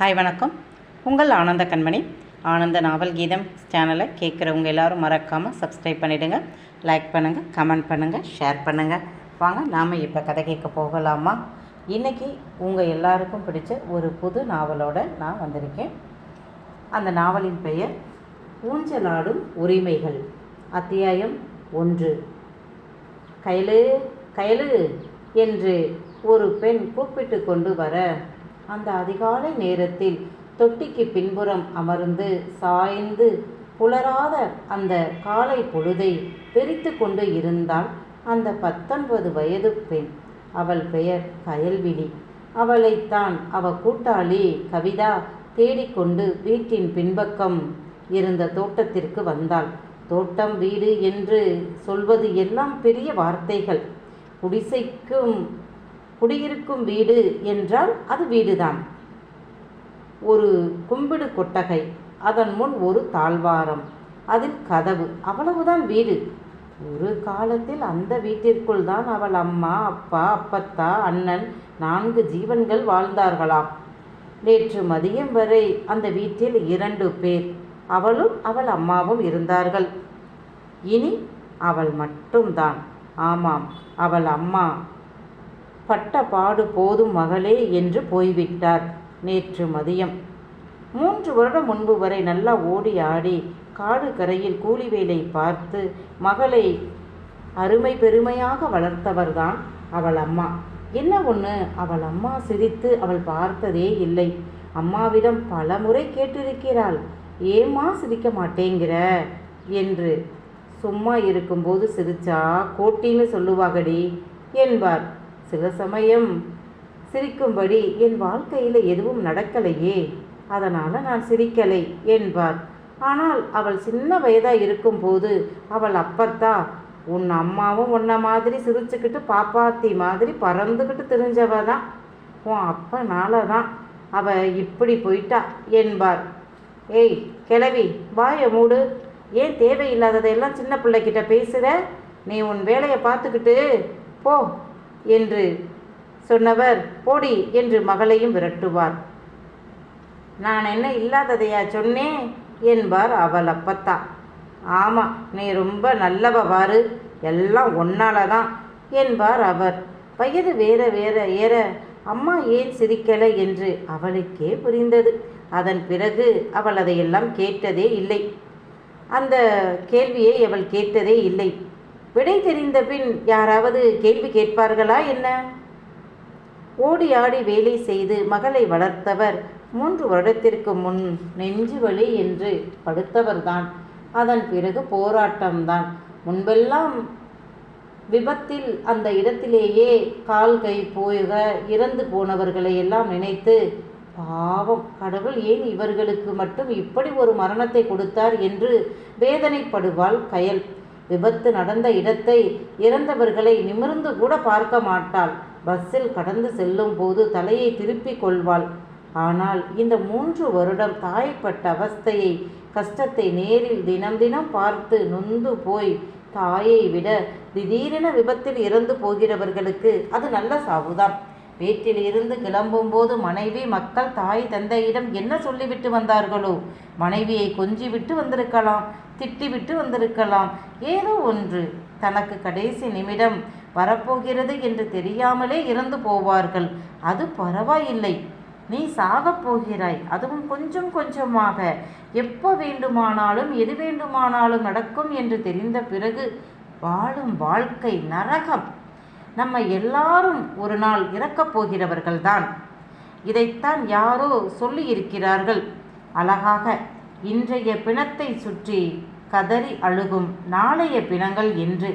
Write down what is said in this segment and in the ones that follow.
Hi வணக்கம். உங்கள் ஆனந்த கண்மணி. ஆனந்த நாவல் கீதம் சேனலை கேட்குறவங்க எல்லாரும் மறக்காமல் சப்ஸ்கிரைப் பண்ணிவிடுங்க லைக் பண்ணுங்கள் கமெண்ட் பண்ணுங்கள் ஷேர் பண்ணுங்கள் வாங்க நாம் இப்போ கதை கேட்க போகலாமா? இன்றைக்கி உங்கள் எல்லாருக்கும் பிடிச்ச ஒரு புது நாவலோட நான் வந்திருக்கேன். அந்த நாவலின் பெயர் ஊஞ்சலாடும் உரிமைகள். அத்தியாயம் ஒன்று. கயலு கயலு என்று ஒரு பெண் கூப்பிட்டு கொண்டு வர அந்த அதிகாலை நேரத்தில் தொட்டிக்கு பின்புறம் அமர்ந்து சாய்ந்து புலராத அந்த காலை பொழுதை பிரித்து கொண்டு இருந்தாள் அந்த பத்தொன்பது வயது பெண். அவள் பெயர் கயல்விழி. அவளைத்தான் அவ கூட்டாளி கவிதா தேடிக்கொண்டு வீட்டின் பின்பக்கம் இருந்த தோட்டத்திற்கு வந்தாள். தோட்டம் வீடு என்று சொல்வது எல்லாம் பெரிய வார்த்தைகள். குடிசைக்கும் குடியிருக்கும் வீடு என்றால் அது வீடுதான். ஒரு கும்பிடு கொட்டகை அதன் முன் ஒரு தாழ்வாரம் அதில் கதவு அவ்வளவுதான் வீடு. ஒரு காலத்தில் அந்த வீட்டிற்குள் தான் அவள் அம்மா அப்பா அப்பத்தா அண்ணன் நான்கு ஜீவன்கள் வாழ்ந்தார்களாம். நேற்று மதியம் வரை அந்த வீட்டில் இரண்டு பேர் அவளும் அவள் அம்மாவும் இருந்தார்கள். இனி அவள் மட்டும்தான். ஆமாம் அவள் அம்மா பட்ட பாடு போதும் மகளே என்று போய்விட்டார். நேற்று மதியம். மூன்று வருடம் முன்பு வரை நல்லா ஓடி ஆடி காடு கரையில் கூலி வேலை பார்த்து மகளை அருமை பெருமையாக வளர்த்தவர்தான் அவள் அம்மா. என்ன ஒன்று அவள் அம்மா சிரித்து அவள் பார்த்ததே இல்லை. அம்மாவிடம் பல முறை கேட்டிருக்கிறாள். ஏம்மா சிரிக்க மாட்டேங்கிற? என்று. சும்மா இருக்கும்போது சிரிச்சா கோட்டின்னு சொல்லுவாகடி என்பார். சில சமயம் சிரிக்கும்படி என் வாழ்க்கையில் எதுவும் நடக்கலையே அதனால் நான் சிரிக்கலை என்பார். ஆனால் அவள் சின்ன வயதாக இருக்கும்போது அவள் அப்பத்தா உன் அம்மாவும் உன்ன மாதிரி சிரிச்சுக்கிட்டு பாப்பாத்தி மாதிரி பறந்துக்கிட்டு தெரிஞ்சவ தான். உன் அப்பனால தான் அவ இப்படி போயிட்டா என்பார். ஏய் கிளவி வாய மூடு. ஏன் தேவையில்லாததையெல்லாம் சின்ன பிள்ளைக்கிட்ட பேசுகிற நீ உன் வேலையை பார்த்துக்கிட்டு போ. என்று சொன்னவர் போடி என்று மகளையும் விரட்டுவார். நான் என்ன இல்லாததையா சொன்னேன் என்பார் அவள் அப்பத்தா. ஆமாம் நீ ரொம்ப நல்லவாரு எல்லாம் ஒன்னால தான் என்பார் அவர். வயது வேற வேற ஏற அம்மா ஏன் சிரிக்கலை? என்று அவளுக்கே புரிந்தது. அதன் பிறகு அவள் அதையெல்லாம் கேட்டதே இல்லை. அந்த கேள்வியை அவள் கேட்டதே இல்லை. விடை தெரிந்த பின் யாராவது கேள்வி கேட்பார்களா என்ன? ஓடி ஆடி வேலை செய்து மகளை வளர்த்தவர் மூன்று வருடத்திற்கு முன் நெஞ்சு வலி என்று படுத்தவர்தான். அதன் பிறகு போராட்டம்தான். முன்பெல்லாம் விபத்தில் அந்த இடத்திலேயே கால் கை போக இறந்து போனவர்களை எல்லாம் நினைத்து பாவம் கடவுள் ஏன் இவர்களுக்கு மட்டும் இப்படி ஒரு மரணத்தை கொடுத்தார்? என்று வேதனைப்படுவாள் கயல். விபத்து நடந்த இடத்தை இறந்தவர்களை நிமிர்ந்து கூட பார்க்க மாட்டாள். பஸ்ஸில் கடந்து செல்லும் போது தலையை திருப்பிக் கொள்வாள். ஆனால் இந்த மூன்று வருடம் தாய்ப்பட்ட அவஸ்தையை கஷ்டத்தை நேரில் தினம் தினம் பார்த்து நொந்து போய் தாயை விட திடீரென விபத்தில் இறந்து போகிறவர்களுக்கு அது நல்ல சாவுதான். வீட்டில் இருந்து கிளம்பும்போது மனைவி மக்கள் தாய் தந்தையிடம் என்ன சொல்லிவிட்டு வந்தார்களோ? மனைவியை கொஞ்சிவிட்டு வந்திருக்கலாம் திட்டிவிட்டு வந்திருக்கலாம். ஏதோ ஒன்று. தனக்கு கடைசி நிமிடம் வரப்போகிறது என்று தெரியாமலே இறந்து போவார்கள். அது பரவாயில்லை. நீ சாகப் போகிறாய். அதுவும் கொஞ்சம் கொஞ்சமாக. எப்போ வேண்டுமானாலும் எது வேண்டுமானாலும் நடக்கும் என்று தெரிந்த பிறகு வாழும் வாழ்க்கை நரகம். நம்ம எல்லாரும் ஒரு நாள் இறக்கப் போகிறவர்கள்தான். இதைத்தான் யாரோ சொல்லி இருக்கிறார்கள் அழகாக இன்றைய பிணத்தை சுற்றி கதறி அழுகும் நாளைய பிணங்கள் என்று.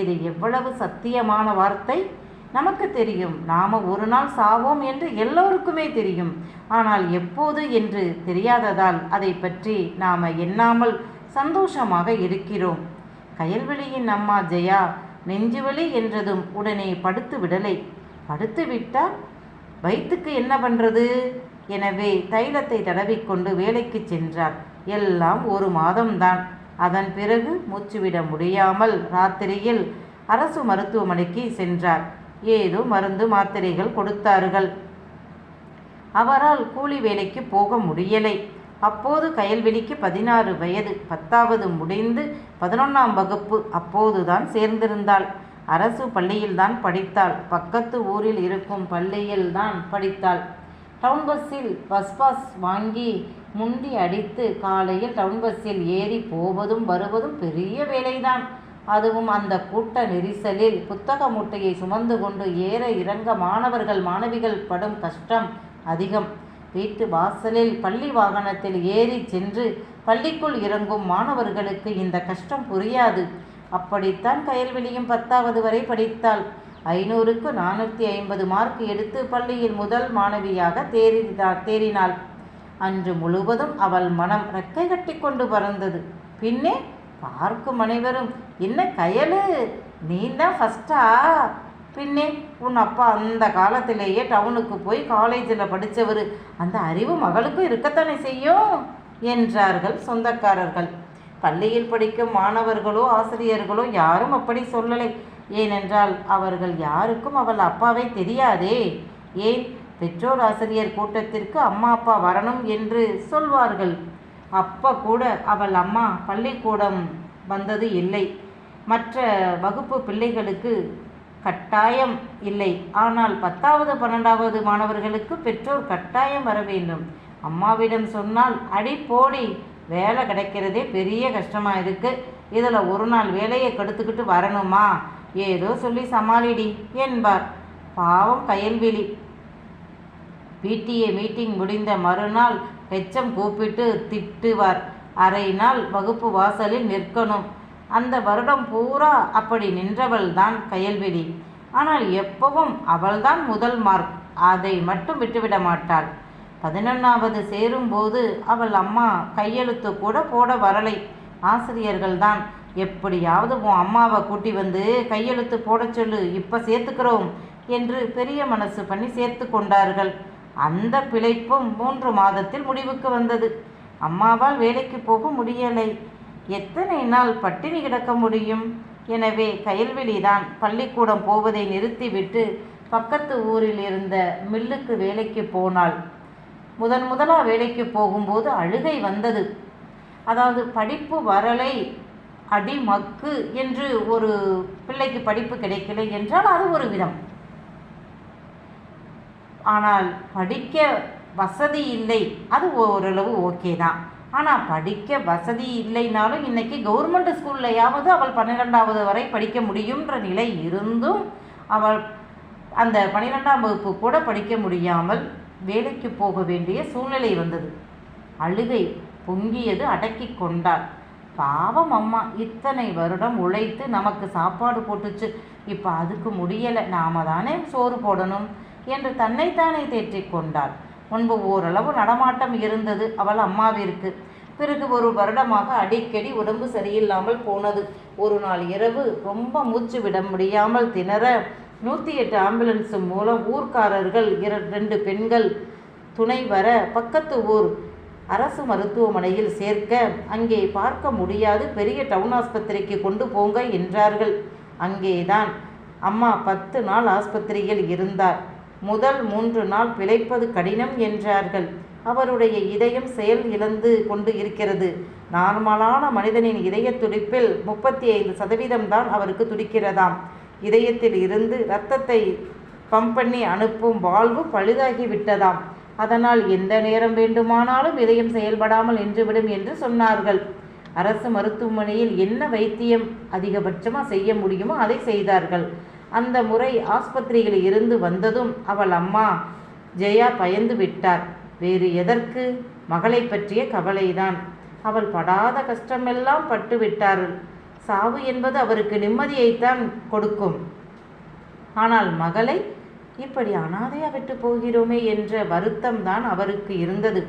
இது எவ்வளவு சத்தியமான வார்த்தை? நமக்கு தெரியும். நாம ஒரு நாள் சாவோம் என்று எல்லோருக்குமே தெரியும். ஆனால் எப்போது என்று தெரியாததால் அதை பற்றி நாம எண்ணாமல் சந்தோஷமாக இருக்கிறோம். கயல்வெளியின் அம்மா ஜெயா நெஞ்சுவலி என்றதும் உடனே படுத்து விடலை. படுத்து விட்டால் வயிற்றுக்கு என்ன பண்ணுறது எனவே தைலத்தை தடவிக்கொண்டு வேலைக்கு சென்றார் எல்லாம் ஒரு மாதம்தான். அதன் பிறகு மூச்சுவிட முடியாமல் ராத்திரியில் அரசு மருத்துவமனைக்கு சென்றார் ஏதோ மருந்து மாத்திரைகள் கொடுத்தார்கள். அவரால் கூலி வேலைக்கு போக முடியலை. அப்போது கயல்வெளிக்கு பதினாறு வயது பத்தாவது முடிந்து பதினொன்றாம் வகுப்பு அப்போதுதான் சேர்ந்திருந்தாள். அரசு பள்ளியில்தான் படித்தாள். பக்கத்து ஊரில் இருக்கும் பள்ளியில்தான் படித்தாள். டவுன் பஸ்ஸில் பஸ் பாஸ் வாங்கி முண்டி அடித்து காலையில் டவுன் பஸ்ஸில் ஏறி போவதும் வருவதும் பெரிய வேலைதான். அதுவும் அந்த கூட்ட நெரிசலில் புத்தக மூட்டையை சுமந்து கொண்டு ஏற இறங்க மாணவர்கள் மாணவிகள் படும் கஷ்டம் அதிகம். வீட்டு வாசலில் பள்ளி வாகனத்தில் ஏறி சென்று பள்ளிக்குள் இறங்கும் மாணவர்களுக்கு இந்த கஷ்டம் புரியாது. அப்படித்தான் கயல்வெளியும் பத்தாவது வரை படித்தாள். ஐநூறுக்கு நானூற்றி ஐம்பது மார்க் எடுத்து பள்ளியில் முதல் மாணவியாக தேறினாள் தேறினாள். அன்று முழுவதும் அவள் மனம் ரெக்கை கட்டி கொண்டு பறந்தது. பின்னே பார்க்கும் அனைவரும் என்ன கயலு? நீ தான் ஃபஸ்ட்டா பின்னே உன் அப்பா அந்த காலத்திலேயே டவுனுக்கு போய் காலேஜில் படித்தவர் அந்த அறிவு மகளுக்கும் இருக்கத்தானே செய்யும்? என்றார்கள் சொந்தக்காரர்கள். பள்ளியில் படிக்கும் மாணவர்களோ ஆசிரியர்களோ யாரும் அப்படி சொல்லலை. ஏனென்றால் அவர்கள் யாருக்கும் அவள் அப்பாவை தெரியாதே. ஏன்? பெற்றோர் ஆசிரியர் கூட்டத்திற்கு அம்மா அப்பா வரணும் என்று சொல்வார்கள். அப்பா கூட அவள் அம்மா பள்ளிக்கூடம் வந்தது இல்லை. மற்ற வகுப்பு பிள்ளைகளுக்கு கட்டாயம் இல்லை. ஆனால் பத்தாவது பன்னெண்டாவது மாணவர்களுக்கு பெற்றோர் கட்டாயம் வர வேண்டும். அம்மாவிடம் சொன்னால் அடி போடி வேலை கிடைக்கிறதே பெரிய கஷ்டமாக இருக்குது இதில் ஒரு நாள் வேலையை கெடுத்துக்கிட்டு வரணுமா? ஏதோ சொல்லி சமாளிடி என்பார். பாவம் கயல்விழி. பிடிஏ மீட்டிங் முடிந்த மறுநாள் ஹெச்எம் கூப்பிட்டு திட்டுவார். அரை நாள் வகுப்பு வாசலில் நிற்கணும். அந்த வருடம் பூரா அப்படி நின்றவள் தான் கயல்விழி. ஆனால் எப்பவும் அவள்தான் முதல் மார்க். அதை மட்டும் விட்டுவிட மாட்டாள். பதினொன்றாவது சேரும்போது அவள் அம்மா கையெழுத்து கூட போட வரலை. ஆசிரியர்கள் தான் எப்படியாவது உன் அம்மாவை கூட்டி வந்து கையெழுத்து போடச் சொல்லு இப்போ சேர்த்துக்கிறோம் என்று பெரிய மனசு பண்ணி சேர்த்து கொண்டார்கள். அந்த பிழைப்பும் மூன்று மாதத்தில் முடிவுக்கு வந்தது. அம்மாவால் வேலைக்கு போக முடியலை. எத்தனை நாள் பட்டினி கிடக்க முடியும்? எனவே கயல்வெளிதான். பள்ளிக்கூடம் போவதை நிறுத்திவிட்டு பக்கத்து ஊரில் இருந்த மில்லுக்கு வேலைக்கு போனாள். முதன் முதலாக வேலைக்கு போகும்போது அழுகை வந்தது. அதாவது படிப்பு வரலை அடிமக்கு என்று ஒரு பிள்ளைக்கு படிப்பு கிடைக்கல என்றால் அது ஒரு விதம். ஆனால் படிக்க வசதி இல்லை. அது ஓரளவு ஓகே தான் ஆனால் படிக்க வசதி இல்லைனாலும் இன்றைக்கி கவர்மெண்ட் ஸ்கூல்லையாவது அவள் பன்னிரெண்டாவது வரை படிக்க முடியுன்ற நிலை இருந்தும் அவள் அந்த பன்னிரெண்டாம் வகுப்பு கூட படிக்க முடியாமல் வேலைக்கு போக வேண்டிய சூழ்நிலை வந்தது. அழுகை பொங்கியது அடக்கி கொண்டாள். பாவம் அம்மா இத்தனை வருடம் உழைத்து நமக்கு சாப்பாடு போட்டுச்சு. இப்போ அதுக்கு முடியலை நாம தானே சோறு போடணும் என்று தன்னைத்தானே தேற்றிக் கொண்டாள். முன்பு ஓரளவு நடமாட்டம் இருந்தது. அவள் அம்மாவிற்கு பிறகு ஒரு வருடமாக அடிக்கடி உடம்பு சரியில்லாமல் போனது. ஒரு நாள் இரவு ரொம்ப மூச்சு விட முடியாமல் திணற நூற்றி எட்டு ஆம்புலன்ஸ் மூலம் ஊர்க்காரர்கள் இர ரெண்டு பெண்கள் துணை வர பக்கத்து ஊர் அரசு மருத்துவமனையில் சேர்க்க அங்கே பார்க்க முடியாது. பெரிய டவுன் ஆஸ்பத்திரிக்கு கொண்டு போங்க என்றார்கள். அங்கேதான் அம்மா பத்து நாள் ஆஸ்பத்திரியில் இருந்தார். முதல் மூன்று நாள் பிழைப்பது கடினம் என்றார்கள். அவருடைய இதயம் செயல் இழந்து கொண்டு இருக்கிறது. நார்மலான மனிதனின் இதய துடிப்பில் முப்பத்தி ஐந்து சதவீதம் தான் அவருக்கு துடிக்கிறதாம். இதயத்தில் இருந்து இரத்தத்தை பம்ப் பண்ணி அனுப்பும் வாழ்வு பழுதாகி விட்டதாம். அதனால் எந்த நேரம் வேண்டுமானாலும் இதயம் செயல்படாமல் நின்றுவிடும் என்று சொன்னார்கள். அரசு மருத்துவமனையில் என்ன வைத்தியம் அதிகபட்சமாக செய்ய முடியுமோ அதை செய்தார்கள். அந்த முறை ஆஸ்பத்திரியில் இருந்து வந்ததும் அவள் அம்மா ஜெயா பயந்து விட்டார். வேறு எதற்கு? மகளை பற்றிய கவலைதான். அவள் படாத கஷ்டமெல்லாம் பட்டு விட்டார்கள். சாவு என்பது அவருக்கு நிம்மதியைத்தான் கொடுக்கும். ஆனால் மகளை இப்படி அனாதையா விட்டு போகிறோமே என்ற வருத்தம் தான் அவருக்கு இருந்தது.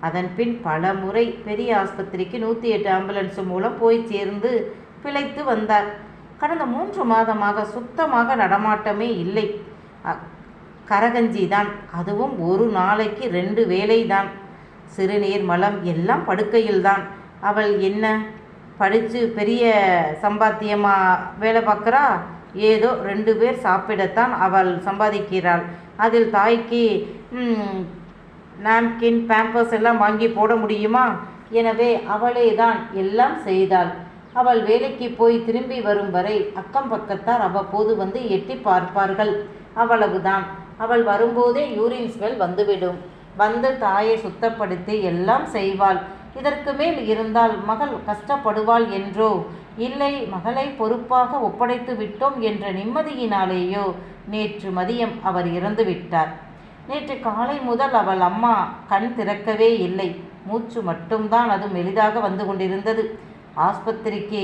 அதன் பின் பல முறை பெரிய ஆஸ்பத்திரிக்கு நூற்றி எட்டு ஆம்புலன்ஸ் மூலம் போய் சேர்ந்து பிழைத்து வந்தார். கடந்த மூன்று மாதமாக சுத்தமாக நடமாட்டமே இல்லை. கரகஞ்சி தான் அதுவும் ஒரு நாளைக்கு ரெண்டு வேலை தான் சிறுநீர் மலம் எல்லாம் படுக்கையில்தான். அவள் என்ன? படித்து பெரிய சம்பாத்தியமாக வேலை பார்க்குறா? ஏதோ ரெண்டு பேர் சாப்பிடத்தான் அவள் சம்பாதிக்கிறாள். அதில் தாய்க்கு நாம்கின் பேம்பர்ஸ் எல்லாம் வாங்கி போட முடியுமா? எனவே அவளே தான் எல்லாம் செய்தாள். அவள் வேலைக்கு போய் திரும்பி வரும் வரை அக்கம் பக்கத்தார் அவ்வப்போது வந்து எட்டி பார்ப்பார்கள். அவ்வளவுதான். அவள் வரும்போதே யூரின் ஸ்மெல் வந்துவிடும். வந்து தாயை சுத்தப்படுத்தி எல்லாம் செய்வாள். இதற்கு மேல் இருந்தால் மகள் கஷ்டப்படுவாள் என்றோ? இல்லை மகளை பொறுப்பாக ஒப்படைத்து விட்டோம் என்ற நிம்மதியினாலேயோ? நேற்று மதியம் அவர் இறந்து விட்டார். நேற்று காலை முதல் அவள் அம்மா கண் திறக்கவே இல்லை. மூச்சு மட்டும்தான் அது மெலிதாக வந்து கொண்டிருந்தது. ஆஸ்பத்திரிக்கு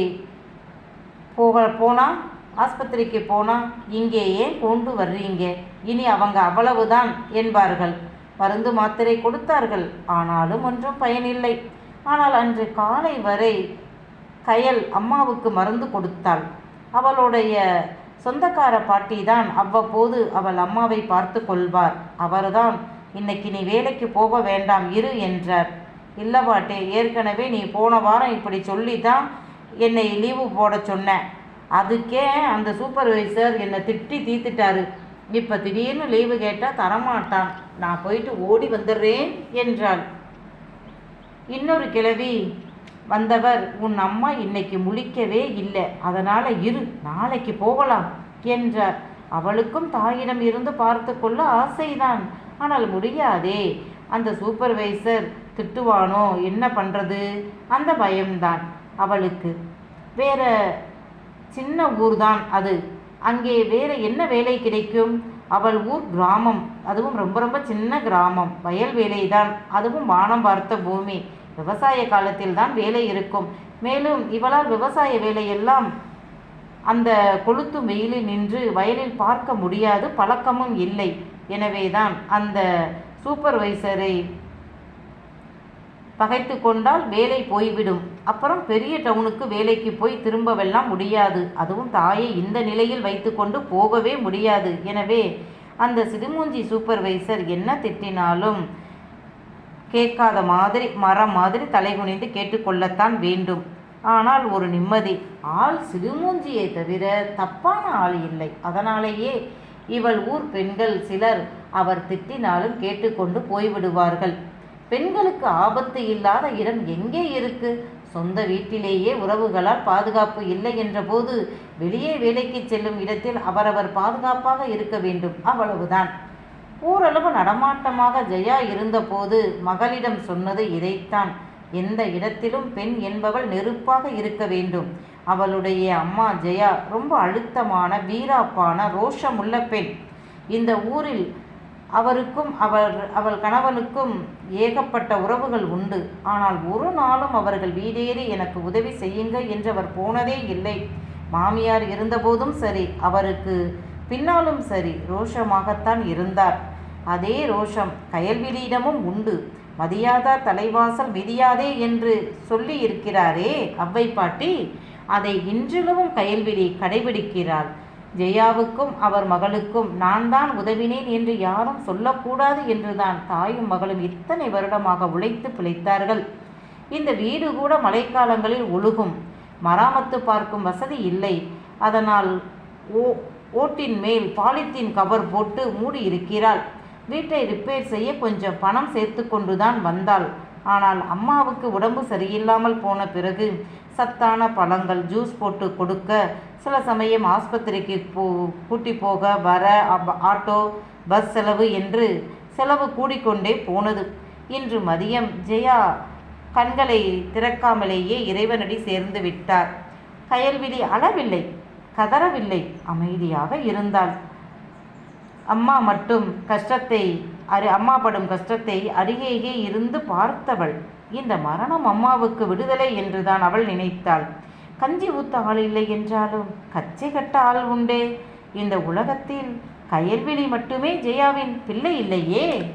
போக போனால் ஆஸ்பத்திரிக்கு போனால் இங்கே ஏன் கொண்டு வர்றீங்க? இனி அவங்க அவ்வளவுதான் என்பார்கள். மருந்து மாத்திரை கொடுத்தார்கள். ஆனாலும் ஒன்றும் பயனில்லை. ஆனால் அன்று காலை வரை கயல் அம்மாவுக்கு மருந்து கொடுத்தாள். அவளுடைய சொந்தக்கார பாட்டி தான் அவ்வப்போது அவள் அம்மாவை பார்த்து கொள்வார். அவர்தான் இன்னைக்கு நீ வேலைக்கு போக வேண்டாம் இரு என்றார். இல்லை பாட்டி ஏற்கனவே நீ போன வாரம் இப்படி சொல்லி தான் என்னை லீவு போட சொன்ன. அதுக்கே அந்த சூப்பர்வைசர் என்னை திட்டி தீத்துட்டாரு இப்போ திடீர்னு லீவு கேட்டால் தரமாட்டான். நான் போயிட்டு ஓடி வந்துடுறேன் என்றாள். இன்னொரு கிழவி வந்தவர் உன் அம்மா இன்னைக்கு முழிக்கவே இல்லை. அதனால் இரு நாளைக்கு போகலாம் என்றார். அவளுக்கும் தாயிடம் இருந்து பார்த்து கொள்ள ஆசைதான். ஆனால் முடியாதே அந்த சூப்பர்வைசர் திட்டுவானோ? என்ன பண்ணுறது அந்த பயம்தான் அவளுக்கு. வேற சின்ன ஊர் தான் அது. அங்கே வேற என்ன வேலை கிடைக்கும்? அவள் ஊர் கிராமம். அதுவும் ரொம்ப ரொம்ப சின்ன கிராமம். வயல் வேலை தான் அதுவும் வானம் பார்த்த பூமி. விவசாய காலத்தில் தான் வேலை இருக்கும். மேலும் இவளால் விவசாய வேலையெல்லாம் அந்த கொளுத்து வெயிலில் நின்று வயலில் பார்க்க முடியாது. பழக்கமும் இல்லை. எனவேதான் அந்த சூப்பர்வைசரை பகைத்து கொண்டால் வேலை போய்விடும். அப்புறம் பெரிய டவுனுக்கு வேலைக்கு போய் திரும்பவெல்லாம் முடியாது. அதுவும் தாயை இந்த நிலையில் வைத்துக்கொண்டு போகவே முடியாது. எனவே அந்த சிடுமூஞ்சி சூப்பர்வைசர் என்ன திட்டினாலும் கேட்காத மாதிரி மரம் மாதிரி தலைகுனிந்து கேட்டுக்கொள்ளத்தான் வேண்டும். ஆனால் ஒரு நிம்மதி ஆள் சிடுமூஞ்சியை தவிர தப்பான ஆள் இல்லை. அதனாலேயே இவள் ஊர் பெண்கள் சிலர் அவர் திட்டினாலும் கேட்டுக்கொண்டு போய்விடுவார்கள். பெண்களுக்கு ஆபத்து இல்லாத இடம் எங்கே இருக்கு? சொந்த வீட்டிலேயே உறவுகளால் பாதுகாப்பு இல்லை என்றபோது வெளியே வேலைக்கு செல்லும் இடத்தில் அவரவர் பாதுகாப்பாக இருக்க வேண்டும். அவ்வளவுதான். ஓரளவு நடமாட்டமாக ஜெயா இருந்தபோது மகளிடம் சொன்னது இதைத்தான். எந்த இடத்திலும் பெண் என்பவள் நெருப்பாக இருக்க வேண்டும். அவளுடைய அம்மா ஜெயா ரொம்ப அழுத்தமான வீராப்பான ரோஷமுள்ள பெண். இந்த ஊரில் அவருக்கும் அவர் அவள் கணவனுக்கும் ஏகப்பட்ட உறவுகள் உண்டு. ஆனால் ஒரு நாளும் அவர்கள் வீடேறி எனக்கு உதவி செய்யுங்க என்று அவர் போனதே இல்லை. மாமியார் இருந்தபோதும் சரி அவருக்கு பின்னாலும் சரி ரோஷமாகத்தான் இருந்தார். அதே ரோஷம் கயல்விழியிடமும் உண்டு. மதியாதா தலைவாசல் மிதியாதே என்று சொல்லி இருக்கிறாரே அவ்வை பாட்டி. அதை இன்றிலும் கயல்விழி கடைபிடிக்கிறாள். ஜெயாவுக்கும் அவர் மகளுக்கும் நான் தான் உதவினேன் என்று யாரும் சொல்லக்கூடாது என்றுதான் தாயும் மகளும் இத்தனை வருடமாக உழைத்து பிழைத்தார்கள். இந்த வீடு கூட மழைக்காலங்களில் ஒழுகும். மராமத்து பார்க்கும் வசதி இல்லை. அதனால் ஓ ஓட்டின் மேல் பாலித்தீன் கவர் போட்டு மூடி இருக்கிறாள். வீட்டை ரிப்பேர் செய்ய கொஞ்சம் பணம் சேர்த்து கொண்டுதான் வந்தாள். ஆனால் அம்மாவுக்கு உடம்பு சரியில்லாமல் போன பிறகு சத்தான பழங்கள் ஜூஸ் போட்டு கொடுக்க. சில சமயம் ஆஸ்பத்திரிக்கு போ கூட்டி போக வர ஆட்டோ பஸ் செலவு என்று செலவு கூடிக்கொண்டே போனது. இன்று மதியம் ஜெயா கண்களை திறக்காமலேயே இறைவனடி சேர்ந்து விட்டார். கயல்விழி அளவில்லை கதறவில்லை அமைதியாக இருந்தாள். அம்மா மட்டும் கஷ்டத்தை அரு அம்மா படும் கஷ்டத்தை அருகேயே இருந்து பார்த்தவள். இந்த மரணம் அம்மாவுக்கு விடுதலை என்றுதான் அவள் நினைத்தாள். கஞ்சி ஊத்த ஆள் இல்லை என்றாலும் கச்சை கட்ட ஆள் உண்டே. இந்த உலகத்தில் கயல்விழி மட்டுமே ஜெயாவின் பிள்ளை இல்லையே.